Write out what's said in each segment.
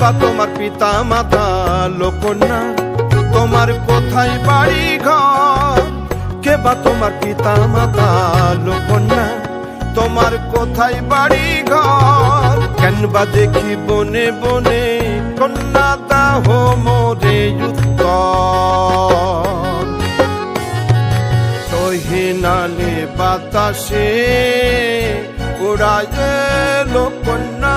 বা তোমার পিতা মাতা লোকন্যা তোমার কোথায় বাড়ি ঘর? কে বা তোমার পিতা মাতা লোকন্যা তোমার কোথায় বাড়ি ঘর? কেন বা দেখি বনে বনে কন্যা দাহ মোরে উত্তর। সহিনালে বাতাসে উড়ায় লোকন্যা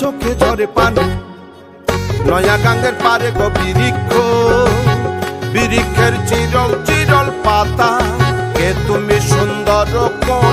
চোখে ঝরে পানি। নয়া গাঙ্গের পারে গো বিরিক্ষ বিরিক্ষের চিরল চিরল পাতা। কে তুমি সুন্দর কেন